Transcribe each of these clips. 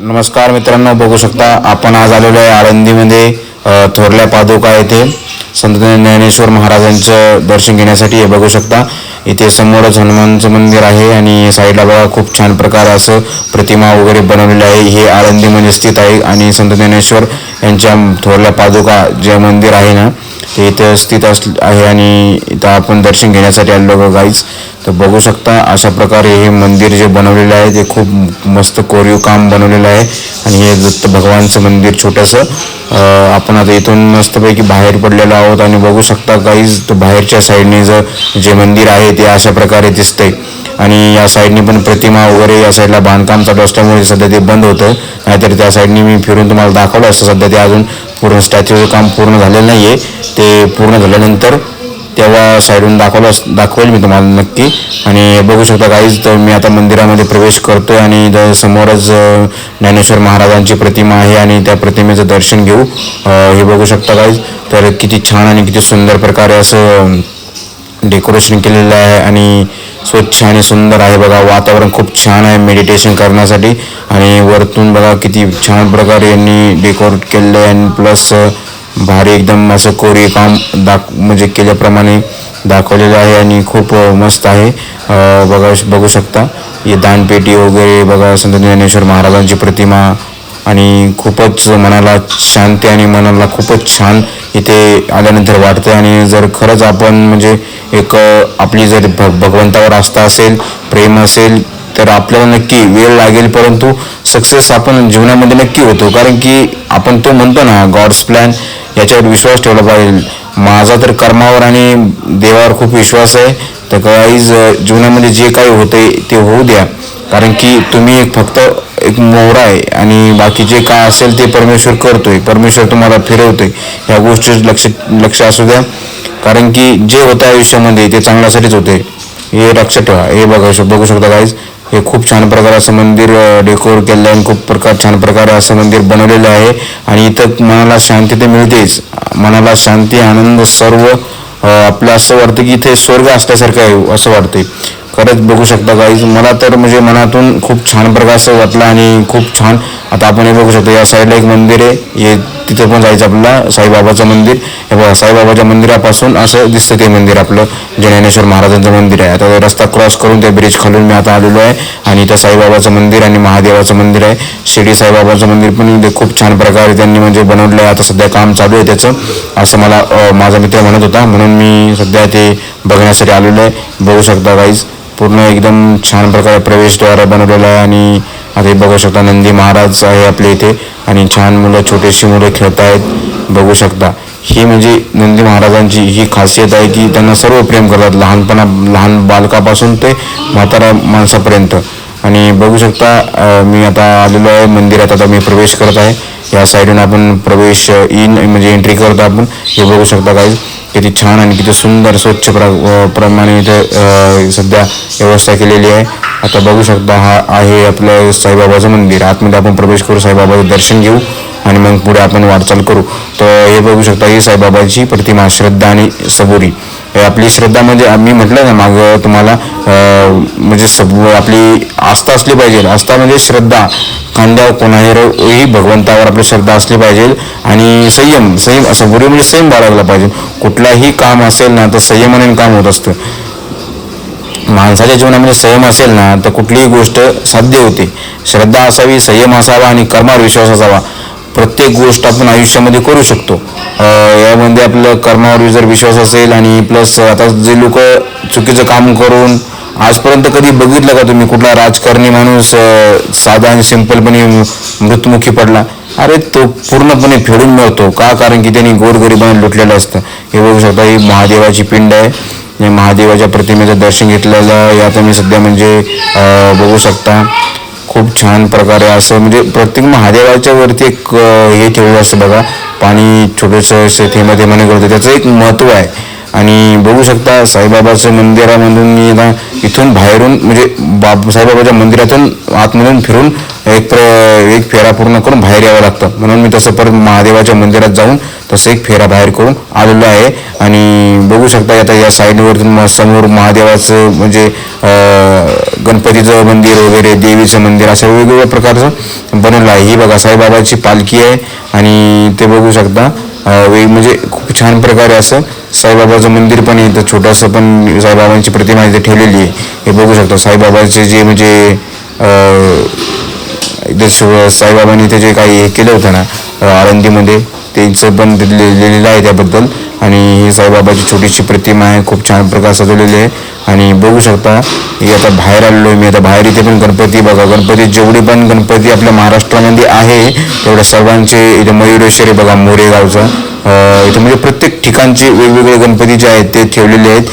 नमस्कार मित्रांनो बघू शकता आपण आज आलेलो आहे आळंदीमध्ये थोरल्या पादुका येथे. संत ज्ञानेश्वर महाराजांचं दर्शन घेण्यासाठी हे बघू शकता. इथे समोरच हनुमानचं मंदिर आहे आणि साईडला बघा खूप छान प्रकारे असं प्रतिमा वगैरे बनवलेली आहे. हे आळंदीमध्ये स्थित आहे आणि संत ज्ञानेश्वर यांच्या थोरल्या पादुका जे मंदिर आहे ना ते इथं स्थित अस आहे आणि इथं आपण दर्शन घेण्यासाठी आलो गाईज तर बघू शकता अशा प्रकारे हे मंदिर जे बनवलेलं आहे ते खूप मस्त कोरीव काम बनवलेलं आहे. आणि हे दत्त भगवानचं मंदिर छोटंसं. आपण आता इथून मस्तपैकी बाहेर पडलेलो आहोत आणि बघू शकता काहीच बाहेरच्या साईडने जर जे मंदिर आहे ते अशा प्रकारे दिसतंय. आणि या साईडने पण प्रतिमा वगैरे या साईडला बांधकाम चालू असल्यामुळे सध्या ते बंद होतं. नाहीतर त्या साईडने मी फिरून तुम्हाला दाखवलं असतं. सध्या ते अजून पूर्ण स्टॅच्यूचं काम पूर्ण झालेलं नाही आहे ते पूर्ण झाल्यानंतर तेव्हा साईडून दाखवलं दाखवेल मी तुम्हाला नक्की. आणि बघू शकता काहीच तर मी आता मंदिरामध्ये प्रवेश करतोय आणि समोरच ज्ञानेश्वर महाराजांची प्रतिमा आहे आणि त्या प्रतिमेचं दर्शन घेऊ. हे बघू शकता काहीच तर किती छान आणि किती सुंदर प्रकारे असं डेकोरेशन केलेलं आहे आणि स्वच्छ आणि सुंदर आहे बघा. वातावरण खूप छान आहे मेडिटेशन करण्यासाठी. आणि वरतून बघा किती छान प्रकारे यांनी डेकोरेट केलेलं आहे आणि प्लस भारी एकदम असं कोरीव काम दाख म्हणजे केल्याप्रमाणे दाखवलेलं आहे आणि खूप मस्त आहे. बघा बघू शकता. हे दानपेटी वगैरे बघा संत ज्ञानेश्वर महाराजांची प्रतिमा आणि खूपच मनाला शांती आणि मनाला खूपच छान इथे आल्यानंतर वाटतं आणि जर खरंच आपण म्हणजे एक आपली जर भ भगवंतावर आस्था असेल प्रेम असेल तर आपल्याला नक्की वेळ लागेल. परंतु सक्सेस आपण जीवनामध्ये नक्की होतो. कारण की आपण तो म्हणतो ना गॉड्स प्लॅन याच्यावर विश्वास ठेवला पाहिजे. माझा तर कर्मावर आणि देवावर खूप विश्वास आहे. तर काहीच जीवनामध्ये जे काही होते ते होऊ द्या. कारण की तुम्ही एक फक्त एक मोहरा आहे आणि बाकी जे काय असेल ते परमेश्वर करतोय. परमेश्वर तुम्हाला फिरवतोय. या गोष्टी लक्ष लक्ष असू द्या. कारण की जे होतं आयुष्यामध्ये ते चांगल्यासाठीच होते. हे लक्षात ठेवा. हे बघा बघू शकता काहीच हे खूप छान प्रकारे असं मंदिर डेकोर केलं आहे आणि खूप प्रकार छान प्रकारे असं मंदिर बनवलेलं आहे. आणि इथं मनाला शांती तर मिळतेच. मनाला शांती आनंद सर्व आपलं असं वाटतं की इथे स्वर्ग असल्यासारखं आहे असं वाटतंय. खरंच बघू शकता गाईज मला तर म्हणजे मनातून खूप छान प्रकार असं वाटलं आणि खूप छान. आता आपण हे बघू शकतो या साईडला एक मंदिर आहे. हे तिथं पण जायचं आपल्याला. साईबाबाचं मंदिर. हे बघा साईबाबाच्या मंदिरापासून असं दिसतं ते मंदिर आपलं. जे ज्ञानेश्वर महाराजांचं मंदिर आहे. आता रस्ता क्रॉस करून त्या ब्रिज खालून मी आता आलेलो आहे. आणि इथं साईबाबाचं मंदिर आणि महादेवाचं मंदिर आहे. शिर्डी साईबाबाचं मंदिर पण इथे खूप छान प्रकारे त्यांनी म्हणजे बनवलं आहे आता सध्या काम चालू आहे त्याचं. असं मला माझा मित्र म्हणत होता. म्हणून मी सध्या ते बघण्यासाठी आलेलो आहे. बघू शकता काहीच पूर्ण एकदम छान प्रकारे प्रवेशद्वार बनवलेला आहे आणि आता हे बघू शकता नंदी महाराज आहे आपल्या इथे आणि छान मुलं छोटीशी मुलं खेळत आहेत. बघू शकता. ही म्हणजे नंदी महाराजांची ही खासियत आहे की त्यांना सर्व प्रेम करतात. लहानपणा लहान बालकापासून ते म्हातारा माणसापर्यंत. आणि बघू शकता मी आता आलेलो आहे मंदिरात आता मी प्रवेश करत आहे. या साईडून आपण प्रवेश इन म्हणजे एंट्री करतो आपण. हे बघू शकता काही किती छान आणि किती सुंदर स्वच्छ प्र प्रमाणे इथे सध्या व्यवस्था केलेली आहे. आता बघू शकता हा आहे आपलं साईबाबाचं मंदिर. आतमध्ये आपण प्रवेश करू साईबाबाचं दर्शन घेऊ आणि मग पुढे आपण वाटचाल करू. तर हे बघू शकता ही साईबाबाची प्रतिमा श्रद्धा आणि सबुरी. आपली श्रद्धा म्हणजे मी म्हटलं ना मागं तुम्हाला म्हणजे सब आपली आस्था असली पाहिजे. आस्था म्हणजे श्रद्धा. खांद्यावर कोणाही भगवंतावर आपली श्रद्धा असली पाहिजे आणि संयम संयम सबुरी म्हणजे संयम बाळगला पाहिजे. कुठलाही काम असेल ना तर संयमाने काम होत असतं. माणसाच्या जीवनामध्ये संयम असेल ना तर कुठलीही गोष्ट साध्य होते. श्रद्धा असावी संयम असावा आणि कर्मावर विश्वास असावा. प्रत्येक गोष्ट आपण आयुष्यामध्ये करू शकतो. यामध्ये आपलं कर्मावर जर विश्वास असेल आणि प्लस आता जे लोक चुकीचं काम करून आजपर्यंत कधी बघितलं का तुम्ही? कुठला राजकारणी माणूस साधा आणि सिंपलपणे मृत्युमुखी पडला? अरे तो पूर्णपणे फेडून मिळतो का? कारण की त्यांनी गोरगरिबांना लुटलेलं असतं. हे बघू शकता ही महादेवाची पिंड आहे. या महादेवाच्या प्रतिमेचं दर्शन घेतलेलं या तुम्ही मी सध्या म्हणजे बघू शकता. खूप छान प्रकारे असं म्हणजे प्रत्येक महादेवाच्या वरती एक हे ठेवलं असं बघा. पाणी छोटंसं शेतीमध्ये म्हणे करतो त्याचं एक महत्त्व आहे. आणि बघू शकता साईबाबाचं मंदिरामधून मी आता इथून बाहेरून म्हणजे बाब साईबाबाच्या मंदिरातून आतमधून फिरून एक प्र एक फेरा पूर्ण करून बाहेर यावं लागतं. म्हणून मी तसं परत महादेवाच्या मंदिरात जाऊन तसं एक फेरा बाहेर करून आलेलो आहे. आणि बघू शकता आता या साईडवरतून समोर महादेवाचं म्हणजे गणपतीचं मंदिर वगैरे देवीचं मंदिर असं वेगवेगळ्या प्रकारचं बनवलं आहे. ही बघा साईबाबाची पालखी आहे. आणि ते बघू शकता वेग म्हणजे खूप छान प्रकारे असं साईबाबाचं मंदिर पण आहे इथं छोटंसं पण साईबाबांची प्रतिमा इथे ठेवलेली आहे. हे बघू शकतो साईबाबाचे जे म्हणजे अं, इथे साईबाबांनी ते जे काही हे केलं होतं ना आळंदीमध्ये त्यांचं पण तिथे लिहिलेलं आहे त्याबद्दल. आणि ही साईबाबाची छोटीशी प्रतिमा आहे. खूप छान प्रकारे सजवलेली आहे. आणि बघू शकता ही आता बाहेर आलेलो आहे मी आता बाहेर इथे पण गणपती बघा. गणपती जेवढे पण गणपती आपल्या महाराष्ट्रामध्ये आहे तेवढ्या सर्वांचे इथे मयुरेश्वरी बघा मोरेगावचं. इथे म्हणजे प्रत्येक ठिकाणचे वेगवेगळे गणपती जे आहेत ते ठेवलेले आहेत.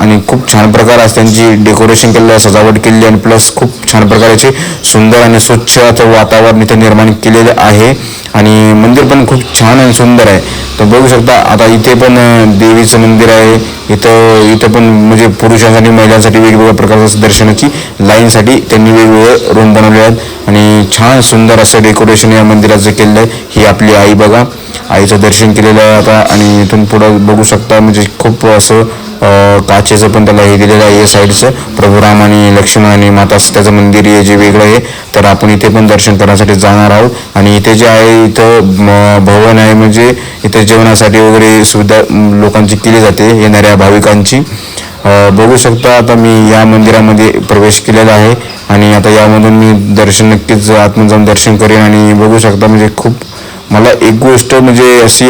आणि खूप छान प्रकार असं त्यांची डेकोरेशन केलेलं आहे सजावट केलेली आहे आणि प्लस खूप छान प्रकारचे सुंदर आणि स्वच्छ असं वातावरण इथं निर्माण केलेलं आहे. आणि मंदिर पण खूप छान आणि सुंदर आहे. तर बघू शकता आता इथे पण देवीचं मंदिर आहे. इथं इथं पण म्हणजे पुरुषांसाठी महिलांसाठी वेगवेगळ्या प्रकारच्या दर्शनाची लाईनसाठी त्यांनी वेगवेगळे रूम बनवले आहेत. आणि छान सुंदर असं डेकोरेशन या मंदिराचं केलेलं आहे. ही आपली आई बघा. आईचं दर्शन केलेलं आहे आता. आणि इथून पुढं बघू शकता म्हणजे खूप असं काचेचं पण त्याला हे दिलेलं आहे या साईडचं. प्रभुराम आणि लक्ष्मण आणि माता सीताचं मंदिर आहे जे वेगळं आहे तर आपण इथे पण दर्शन करण्यासाठी जाणार आहोत. आणि इथे जे आहे इथं भवन आहे म्हणजे इथे जेवणासाठी वगैरे सुविधा लोकांची केली जाते येणाऱ्या भाविकांची. बघू शकता आता मी या मंदिरामध्ये प्रवेश केलेला आहे. आणि आता यामधून मी दर्शन नक्कीच आतमध्ये जाऊन दर्शन करेन. आणि बघू शकता म्हणजे खूप मला एक गोष्ट म्हणजे अशी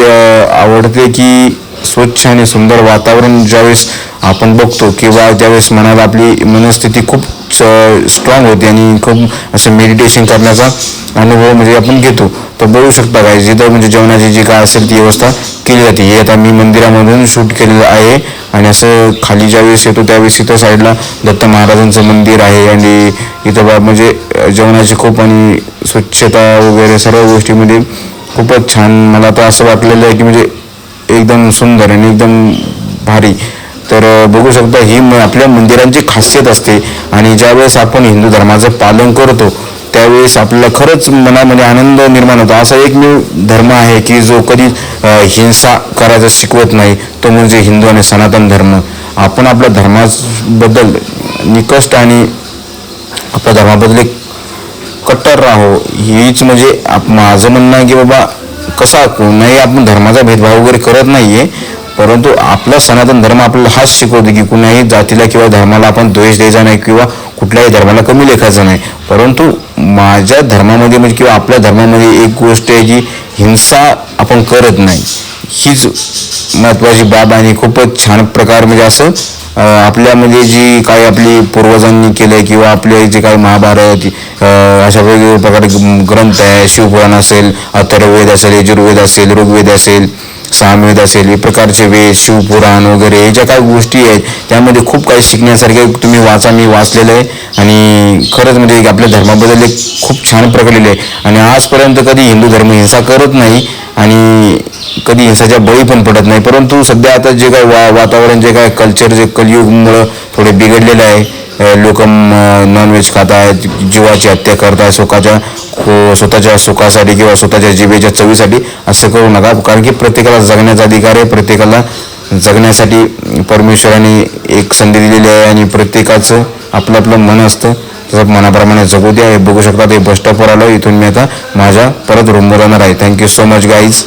आवडते की स्वच्छ आणि सुंदर वातावरण ज्यावेळेस आपण बघतो किंवा ज्यावेळेस मनाला आपली मनस्थिती खूप स्ट्रॉंग होते आणि खूप असं मेडिटेशन करण्याचा अनुभव म्हणजे आपण घेतो तर बघू शकता काय जिथं म्हणजे जेवणाची जी काय असेल ती व्यवस्था केली जाते. हे आता मी मंदिरामधून शूट केलेलं आहे आणि असं खाली ज्यावेळेस येतो त्यावेळेस इथं साईडला दत्त महाराजांचं मंदिर आहे आणि इथं बा म्हणजे जेवणाची खूप आणि स्वच्छता वगैरे सर्व गोष्टीमध्ये खूपच छान. मला तर असं वाटलेलं आहे की म्हणजे एकदम सुंदर आणि एकदम भारी. तर बघू शकता ही आपल्या मंदिरांची खासियत असते. आणि ज्यावेळेस आपण हिंदू धर्माचं पालन करतो त्यावेळेस आपल्याला खरंच मनामध्ये आनंद निर्माण होतो. असा एकमेव धर्म आहे की जो कधी हिंसा करायचा शिकवत नाही. तो म्हणजे हिंदू आणि सनातन धर्म. आपण आपल्या धर्माबद्दल निकष्ट आणि आपल्या धर्माबद्दल एक कट्टर राहो. हीच म्हणजे आप- माझं म्हणणं आहे की बाबा कसा कोणाही आपण धर्माचा भेदभाव वगैरे करत नाहीये परंतु आपला सनातन धर्म आपल्याला हाच शिकवतो की कुणाही जातीला किंवा धर्माला आपण द्वेष द्यायचा नाही किंवा कुठल्याही धर्माला कमी लेखायचं नाही. परंतु माझ्या धर्मामध्ये म्हणजे किंवा आपल्या धर्मामध्ये एक गोष्ट आहे की हिंसा आपण करत नाही. हीच महत्त्वाची बाब आणि खूपच छान प्रकार म्हणजे असं आपल्यामध्ये जी काही आपली पूर्वजांनी केलंय किंवा आपले जे काही महाभारत अशा वेगवेगळ्या प्रकारे ग्रंथ आहे शिवपुराण असेल अथर्ववेद असेल यजुर्वेद असेल ऋग्वेद असेल सामवेद असेल हे प्रकारचे वेद शिवपुराण वगैरे हे ज्या काही गोष्टी आहेत त्यामध्ये खूप काही शिकण्यासारखे तुम्ही वाचा मी वाचलेलं आहे. आणि खरंच म्हणजे आपल्या धर्माबद्दल एक खूप छान प्रकारे लिहिलं आहे. आणि आजपर्यंत कधी हिंदू धर्म हिंसा करत नाही आणि कधी हिंसाच्या बळी पण पडत नाही. परंतु सध्या आता जे काय वा वातावरण जे काय कल्चर जे कलियुगमुळं थोडे बिघडलेलं आहे लोक नॉनव्हेज खात आहेत जीवाची हत्या करत स्वतःच्या सुखाच्या स्वतःच्या सुखासाठी किंवा स्वतःच्या जीवेच्या चवीसाठी असं करू नका. कारण की प्रत्येकाला जगण्याचा अधिकार आहे प्रत्येकाला जगण्यासाठी परमेश्वराने एक संधी दिलेली आहे आणि प्रत्येकाचं आपलं आपलं मन असतं. तसं मनाप्रमाणे जगू द्या. हे बघू शकता ते बस स्टॉपवर आलो. इथून मी आता माझ्या परत रूमवर जाणार आहे थँक्यू सो मच गाईज